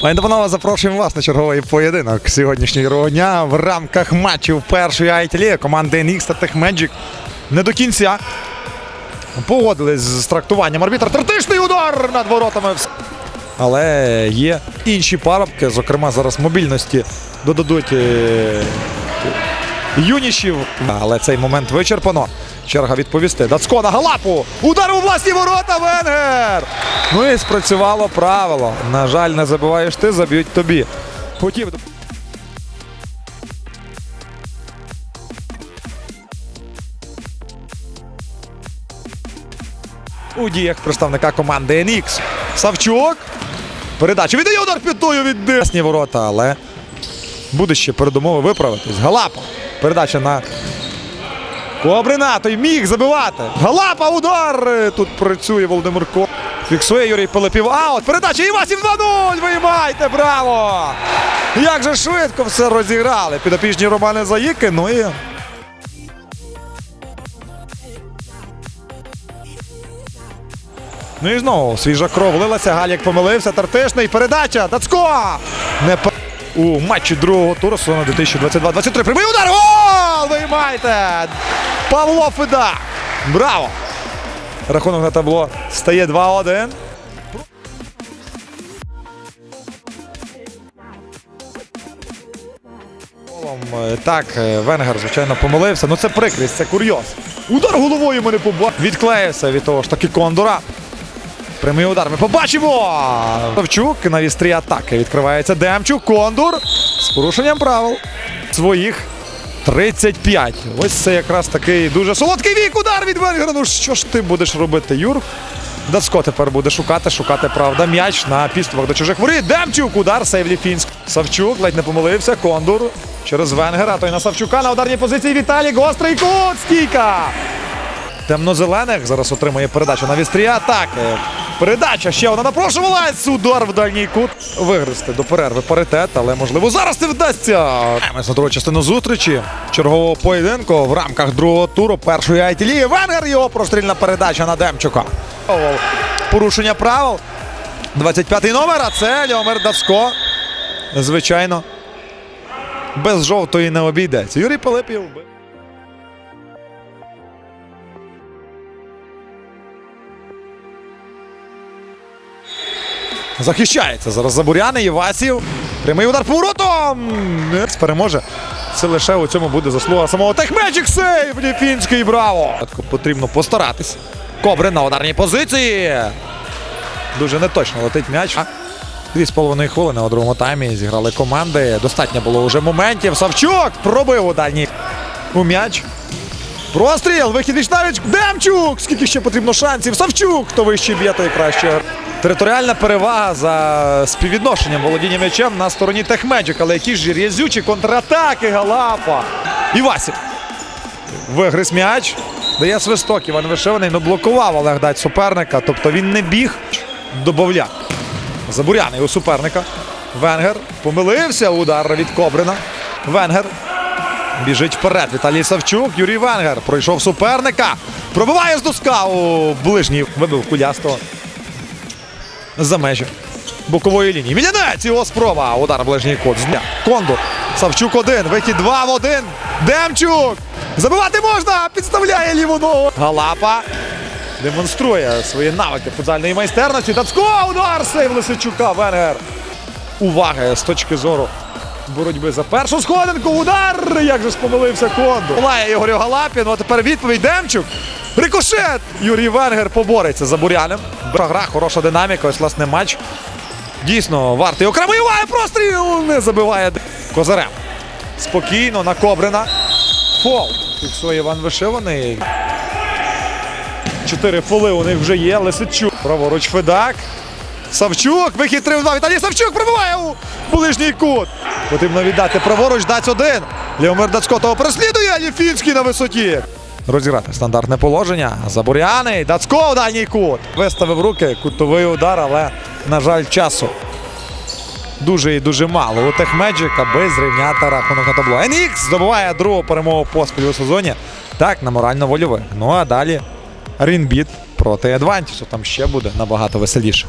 Пані та панове, запрошуємо вас на черговий поєдинок сьогоднішнього дня в рамках матчів першої IT команди NX та Техмеджик не до кінця погодились з трактуванням арбітра. Тертишний удар над воротами. Але є інші парубки, зокрема зараз мобільності додадуть е, юнішів. Але цей момент вичерпано. Черга відповісти. Дацько на галапу. Удар у власні ворота. Венгер. Ну і спрацювало правило. На жаль, не забуваєш ти, заб'ють тобі. Хотів. У діях представника команди NX. Савчук. Передача. Віддає удар п'ятою від Власні ворота, але буде ще передумови виправитись. Галапа. Передача на Кобрина, той міг забивати. Галапа, удар! Тут працює Володимир Ко. Фіксує Юрій Пилипів. Аут. Передача Івасів 2-0. Виймайте, браво! Як же швидко все розіграли. Підопічні Романи Заїки. Ну і Ну і знову свіжа кров лилася. Галік помилився. Тартишний. Передача. Дацько! Не у матчі другого туру сезону 2022-23. Прямий удар! Гол! Виймайте! Павло Феда! Браво! Рахунок на табло стає 2-1. Е, Так, е, Венгер, звичайно, помилився. Ну це прикрість, це курйоз. Удар головою мене побачив. Відклеївся від того ж таки Кондора. Прямий удар. Ми побачимо. Савчук на вістрі атаки. Відкривається Демчук. Кондур з порушенням правил своїх 35. Ось це якраз такий дуже солодкий вік. Удар від Венгера. Ну що ж ти будеш робити, Юр? Дацько тепер буде шукати, шукати правда. М'яч на підступах до чужих воріт. Демчук. Удар. Сейв Ліфінськ. Савчук ледь не помилився. Кондур через Венгера. Той на Савчука на ударній позиції. Віталій. Гострий кут. Стійка. Темно-зелених зараз отримує передачу на вістрі атаки. Передача ще вона напрошувалась. Удар в дальній кут. Вигризти до перерви паритет, але можливо зараз не вдасться. Ми на другу частину зустрічі чергового поєдинку в рамках другого туру першої айтілії. Венгер його прострільна передача на Демчука. Порушення правил. 25-й номер, а це Льомер Дацько. Звичайно, без жовтої не обійдеться. Юрій Пилипів. Захищається зараз Забуряни, Євасів. Прямий удар поворотом. Переможе. Це лише у цьому буде заслуга самого Техмеджик сейв. Ліфінський браво. Потрібно постаратись. Кобрин на ударній позиції. Дуже неточно летить м'яч. Дві з половиною хвилини у другому таймі зіграли команди. Достатньо було вже моментів. Савчук пробив у дальній у м'яч. Простріл, вихід вічнавіч. Демчук! Скільки ще потрібно шансів? Савчук! Хто вище б'є, той краще. Територіальна перевага за співвідношенням володіння м'ячем на стороні Техмеджик. Але які ж різючі контратаки Галапа. Івасів. Вигриз м'яч. Дає свисток. Іван Вишиваний ну, блокував Олег Дать суперника. Тобто він не біг. Добавляв. Забуряний у суперника. Венгер помилився. Удар від Кобрина. Венгер. Біжить вперед. Віталій Савчук. Юрій Венгер. Пройшов суперника. Пробиває з доска у ближній. Вибив кулястого. За межі бокової лінії. Мілянець його спроба. Удар ближній кут. Кондур. Савчук один. Вихід два в один. Демчук. Забивати можна. Підставляє ліву ногу. Галапа. Демонструє свої навики футзальної майстерності. Дацько. Удар. Сейв Лисичука. Венгер. Уваги з точки зору боротьби за першу сходинку. Удар! Як же ж помилився Кондо. Лає Ігорю Галапін. А тепер відповідь Демчук. Рикошет! Юрій Венгер побореться за Буряним. Гра, хороша динаміка. Ось власне матч. Дійсно, вартий окремий увагу. Простріл! Не забиває Козарем. Спокійно на Кобрина. Фол. Фіксує Іван Вишиваний. Чотири фоли у них вже є. Лисичук. Праворуч Федак. Савчук, вихід 3-2. Віталій Савчук пробиває у ближній кут. Потрібно віддати праворуч, дать один. Леомир Дацько того переслідує. Ліфінський на висоті. Розіграти стандартне положення. Забуряний. Дацько в дальній кут. Виставив руки, кутовий удар, але, на жаль, часу. Дуже і дуже мало. У Техмеджик, аби зрівняти рахунок на табло. NX здобуває другу перемогу поспіль у сезоні. Так, на морально-вольових. Ну а далі Рінбіт проти Адвантісу. Там ще буде набагато веселіше.